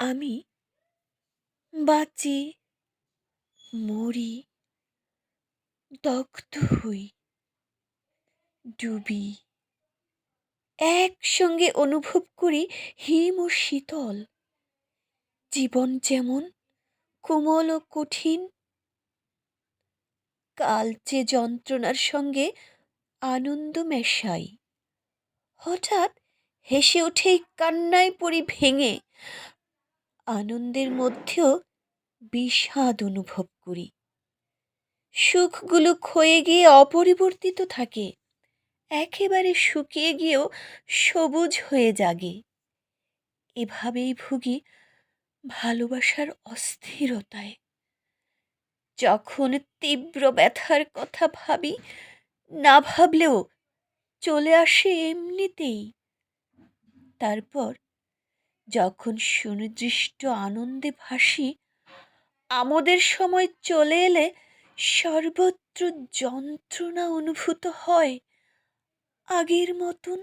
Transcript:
আমি বাঁচি, মরি, দগ্ধ হই, ডুবি। একসঙ্গে অনুভব করি হিম ও শীতল। জীবন যেমন কোমল ও কঠিন কালচে যন্ত্রণার সঙ্গে আনন্দ মেশাই। হঠাৎ হেসে উঠেই কান্নায় পড়ি ভেঙে আনন্দের মধ্যেও বিষাদ অনুভব করি। সুখগুলো ক্ষয়ে গিয়ে অপরিবর্তিত থাকে। একেবারে শুকিয়ে গিয়েও সবুজ হয়ে জাগে। এভাবেই ভুগি ভালোবাসার অস্থিরতায়। যখন তীব্র ব্যথার কথা ভাবি, না ভাবলেও চলে আসে এমনিতেই। তারপর যখন সুনির্দিষ্ট আনন্দে ভাসি আমাদের সময় চলে এলে সর্বত্র যন্ত্রণা অনুভূত হয়। আগের মতন